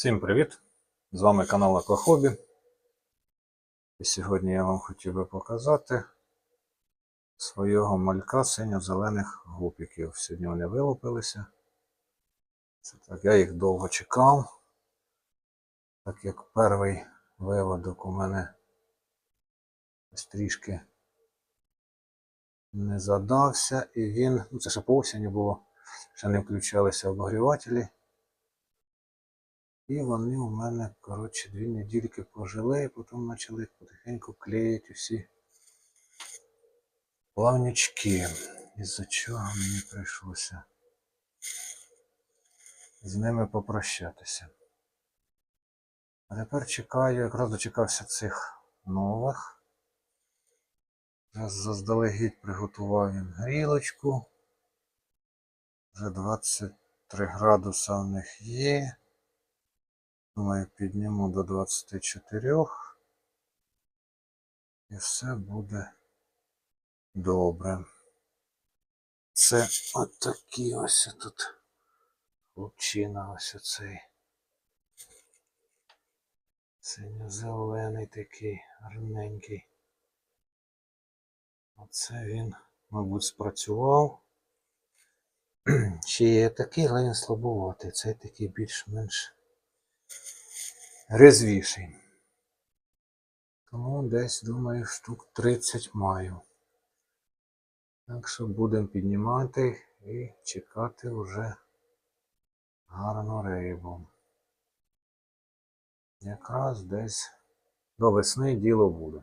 Всім привіт! З вами канал Аквахобі. І сьогодні я вам хотів би показати свого малька синьо-зелених гупіків. Сьогодні вони вилупилися. Це так, я їх довго чекав, так як перший виводок у мене ось трішки не задався, і він, ну це ще по осені було, ще не включалися обогрівателі. І вони у мене, коротше, дві недільки пожили, і потім почали потихеньку клеїти усі плавнячки. Із-за чого мені прийшлося з ними попрощатися. А тепер чекаю, якраз дочекався цих нових. Зараз заздалегідь приготував їм грілочку. Вже 23 градуса в них є. Думаю, підніму до 24 і все буде добре. Це отакий ось тут хлопчина ось оцей. Синьо-зелений такий гарненький. Оце він, мабуть, спрацював. Ще є такий, але він слабуватий. Цей такий більш-менш резвіший. Тому десь, думаю, штук 30 маю. Так що будемо піднімати і чекати вже гарну рибу. Якраз десь до весни діло буде.